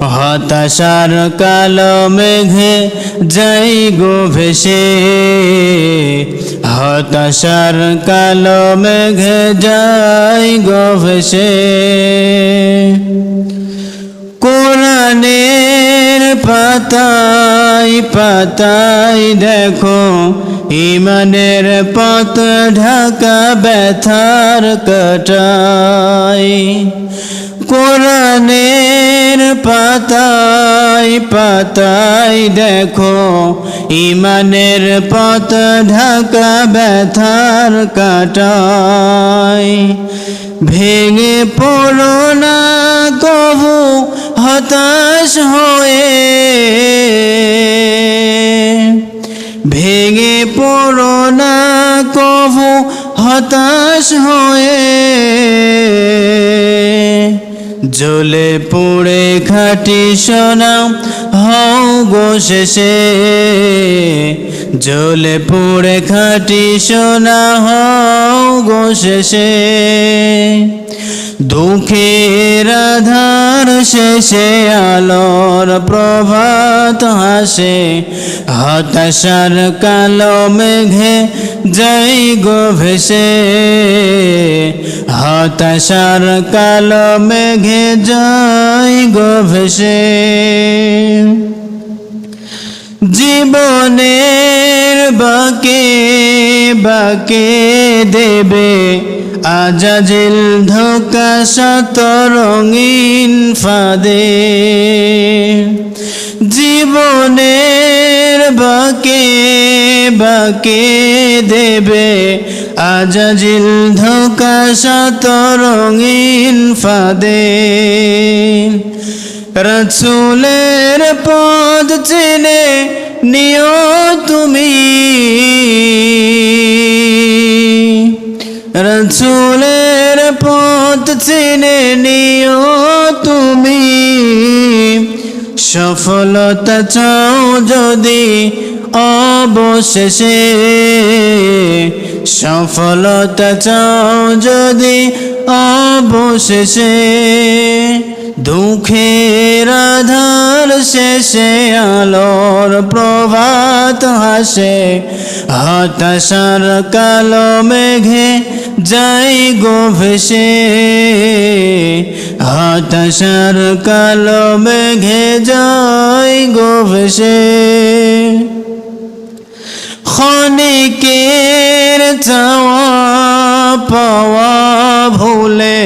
হতাশার কালো মেঘে যাই গো ভেসে। হতাশার কালো মেঘে যাই গো ভেসে। কোরআনের পাতাই পাতাই দেখো, ইমানের পথ ঢাকা ব্যথার কাটাই কোরআনের পাতাই পাতাই দেখো, ইমানের পথ ঢাকা ব্যথার কাটাই। ভেঙে পড়ো না কবু হতাশ হয়ে। ভেঙে পড়ো না কবু হতাশ হয়ে। জ্বলে পুড়ে খাটি সোনা, হও গো শেষে। জ্বলে পুড়ে খাটি সোনা, হও গো শেষে। দুঃখের আধার শেষে আলোর প্রভাত হাসে, হতাশার কালো মেঘে যাই গো ভেসে। হতাশার কালো মেঘে যাই গো ভেসে জীবনের বাকে বাকে দেবে আজাজিল ধোকা শত রঙিন ফাদে। জীবনের বাকে বাকে দেবে। আজাজিল ধোকা শত রঙিন ফাদে। রসুলের পদ চেনে নিও তুমি। রসুলের পথ চেনে নিও তুমি। সফলতা চাও যদি অবশেষে সফলতা চাও যদি অবশেষে, দুঃখের আধার শেষে, আলোর প্রভাত হাসে, হতাশার কালো মেঘে যাই গো ভেসে, হতাশার কালো মেঘে যাই গো ভেসে। ক্ষণিকের চাওয়া পাওয়া ভুলে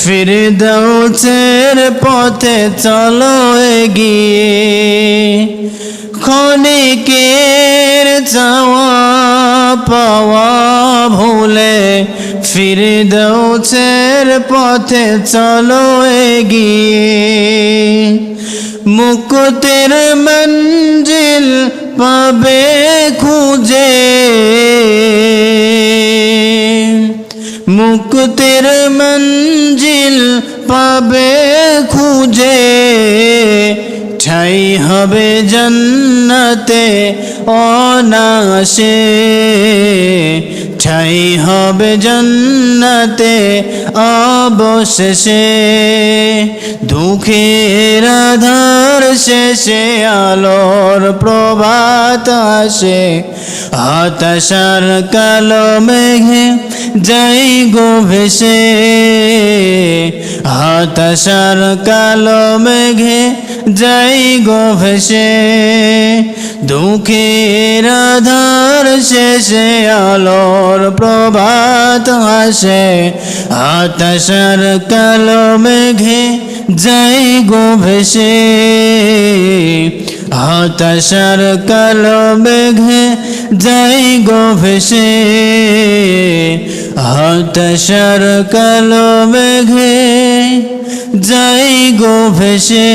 ফিরে দৌচের পথে চলো এগিয়ে। ক্ষণিকের চাওয়া পাওয়া ভুলে ফিরে দৌচের পথে চলো এগিয়ে। মুকুতের মঞ্জিল পাবে খুঁজে। মুকুতের মঞ্জিল পাবে খুঁজে। ঠাই হবে জন্নতে অনাসে ঠাই হবে জন্নতে অবশেষে। দুঃখের আধার শেষে আলোর প্রভাত আসে। হতাশার কালো মেঘে যাই গো ভেসে। হতাশার কালো মেঘে যাই গো ভেসে। দুঃখের আধার শেষে আলোর প্রভাত আসে। হতাশার কালো মেঘে যাই গো ভেসে হতাশার কালো মেঘে যাই গো ভেসে হতাশার কালো মেঘে যাই গো ভেসে